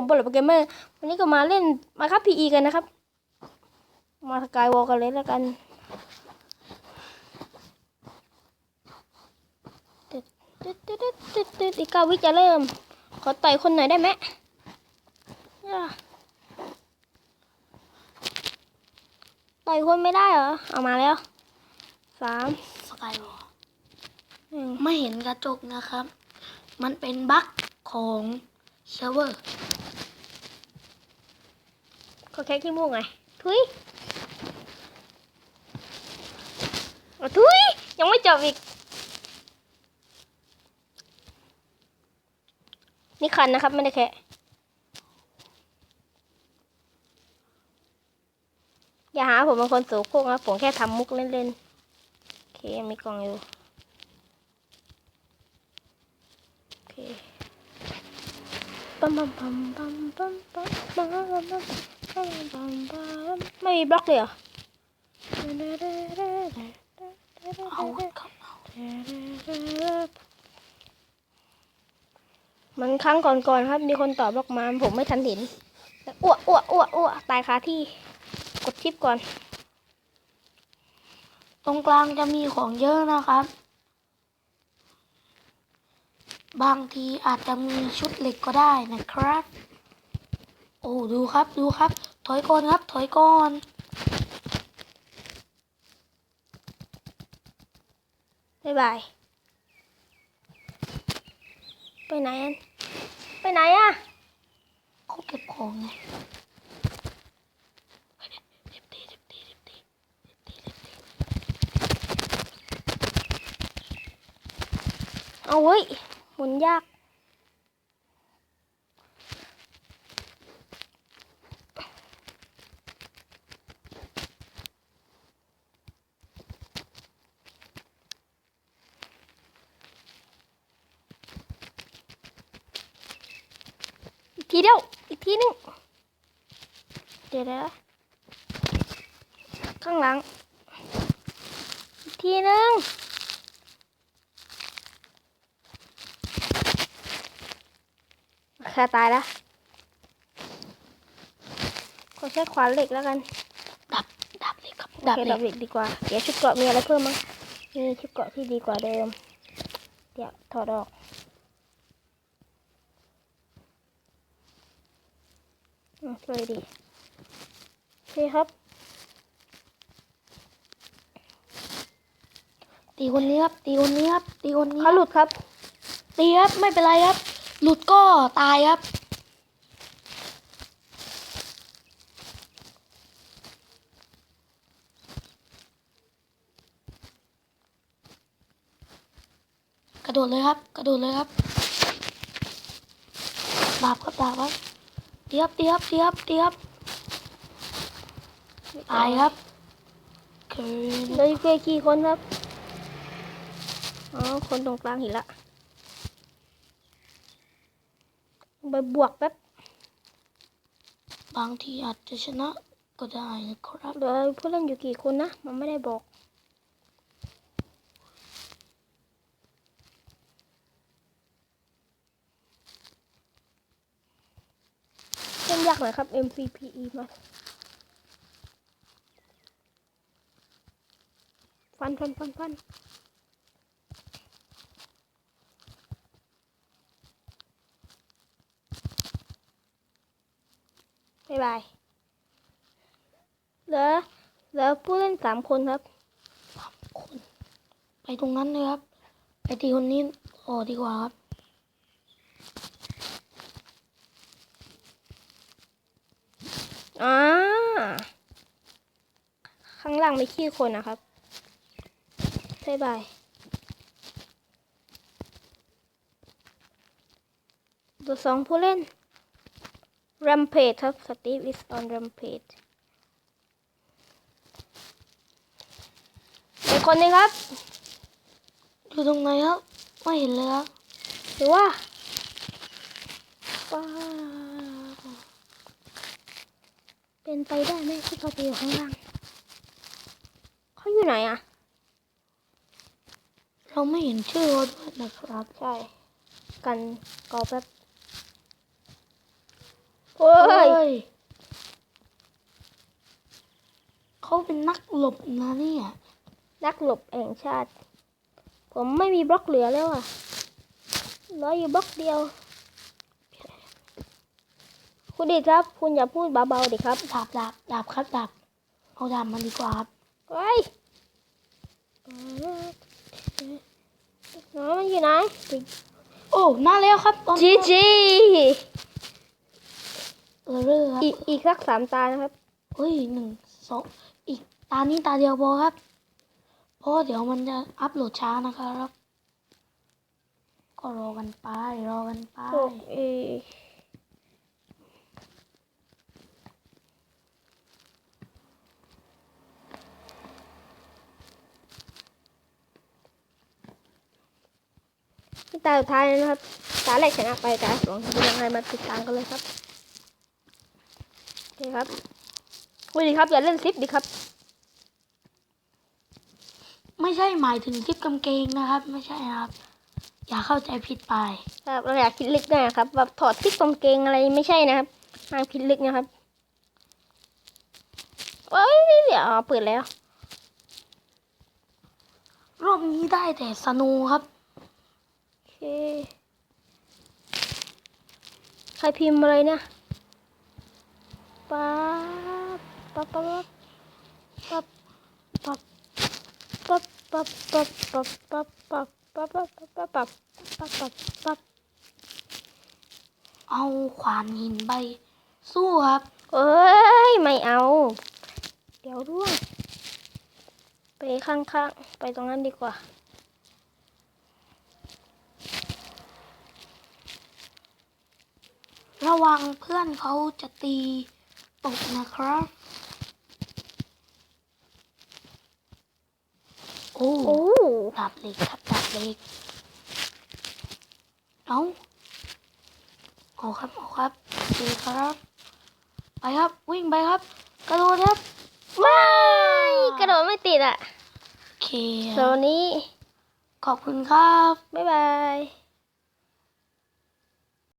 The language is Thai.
ผมบอลเกมเมอร์วันนี้ก็มาเล่นมาครับพีอีกันนะครับ มาสกายวอลกันเลยแล้วกันตึ๊ดตึ๊ดตึ๊ดตึ๊ดตึ๊ดอีกเก้าวิจะเริ่ม ขอต่อยคนหน่อยได้ไหมต่อยคนไม่ได้เหรอ เอามาแล้วสามสกายวอลไม่เห็นกระจกนะครับ มันเป็นบั๊กของเซิร์ฟเวอร์็แค่ขี้มูกไง ทุยทุยยังไม่จบอีก นี่คันนะครับ ไม่ได้แค่อย่าหาผมเป็นคนสูงโค้กนะผมแค่ทำมุกเล่นๆ โอเคมีกล่องอยู่ โอเคปั๊มปั๊มปั๊มปั๊มปั๊มปั๊มปั๊ม ไม่มีบล็อกเลยเหรอเอาครับมันครั้งก่อนๆครับ มีคนตอบบล็อกมาผมไม่ทันเห็นแล้วอ้วกอ้วกอ้วอ้วตายคาที่ กดทิปก่อน ตรงกลางจะมีของเยอะนะครับ บางทีอาจจะมีชุดเหล็กก็ได้นะครับ อ้ดูครับดูครับ ถอยก่อนครับ ถอยก่อนบ๊ายบาย ไปไหนอันไปไหนอะเขาเก็บของไงเด็บตีเด็บตีเด็บตีเด็บตีเด็บตีเอาเว้ยหมุนยาก ทีเดียว อีกทีหนึง เดี๋ยวนะข้างหลัง อีกทีหนึง แค่ตายแล้วขอใช้ขวานเหล็กแล้วกัน ดับ ดับเลยครับ ดัดับบเหเลล็ยกเหล็กดีกว่า เดี๋ยวชุดเกราะมีอะไรเพิ่มมั้งมีชุดเกราะที่ดีกว่าเดิม เดี๋ยวถอดออก อืมสวยดีโอเคครับ ตีคนนี้ครับ ตีคนนี้ครับ ตีคนนี้เขาหลุดครับ ตีครับไม่เป็นไรครับ หลุดก็ตายครับกระโดดเลยครับ กระโดดเลยครับ ดาบครับ ดาบครับ เตียบเตียบเตียบเตียบตายครับเกินเหลยเพียกี่คนครับ อ๋อ คนตรงกลางเห็นละไปบวกแป๊บบางทีอาจจะชนะก็ได้นะครับเหลือผู้เล่นอยู่กี่คนนะ มันไม่ได้บอก เล่น ยากหน่อยครับ MCPE มาฟันฟันฟันฟันบ๊ายบายเหลือเหลือผู้เล่นสามคนครับสามคน ไปตรงนั้นเลยครับ ไปตีคนนี้ต่อดีกว่าครับ อ่าข้างล่างไม่ขี้คนนะครับบ๊ายบายตัวสองผู้เล่น Rampage ครับ Steve is on Rampage อีกคนหนึงครับ อยู่ตรงไหนครับ ไม่เห็นเลยครับหรือว่าว้าว เป็นไปได้ไหมที่เขาจะอยู่ข้างล่างเขาอยู่ไหนอะเราไม่เห็นชื่อเขาด้วยนะครับ ใช่ กันกอแป๊บโอ้ยเฮ้ยเขาเป็นนักหลบนะเนี่ยนักหลบแห่งชาติ ผมไม่มีบล็อกเหลือแล้วอะเหลืออยู่บล็อกเดียว คุณดีครับ คุณอย่าพูดเบาๆดิครับดาบดาบดาบครับดาบเอาดาบมันดีกว่าครับเฮ้ยน้องมันอยู่ไหนโอ้น่าแล้วครับตอนจีนี้จีเออเรอครับอีกอีกสักสามตานะครับเฮ้ยหนึ่งสองอีกตานี้ตาเดียวพอครับเพราะเดี๋ยวมันจะอัพโหลดช้านะครับ ก็รอกันไปรอกันไป โอเคนี่ ตาสุดท้ายแล้วนะครับ ตาแรกชนะไปตาสองจะเป็นยังไงมาติดตามกันเลยครับโอเคครับคุณดีครับอย่าเล่นซิปดิครับ ไม่ใช่หมายถึงคลิปกางเกงนะครับ ไม่ใช่นะครับ อย่าเข้าใจผิดไป ครับเราอยากคิดลึกหน่อยนะครับแบบถอดซิปกางเกงอะไรไม่ใช่นะครับทางคิดลึกนะครับเอ้ยเดี๋ยวอ๋อเปิดแล้ว รอบนี้ได้แต่สนูครับโอเค ใครพิมพ์อะไรเนี่ยป๊าบป๊าบป๊าบป๊าบป๊าบป๊าบป๊าบป๊าบป๊าบป๊าบป๊าบป๊าบป๊าบป๊าบป๊าบป๊าบป๊าบป๊าบเอาขวานหินใบ สู้ครับ เอ้ย ไม่เอา เดี๋ยวร่วงไปข้างๆ ไปตรงนั้นดีกว่า ระวังเพื่อนเขาจะตีตกนะครับโอ้โอ้ดาบเหล็กครับดาบเหล็ก เอาเอาครับเอาครับโอเคครับ ไปครับวิ่งไปครับ กระโดดครับไม่กระโดดไม่ติดอะโอเคโซนนี้ ขอบคุณครับ บ๊ายบาย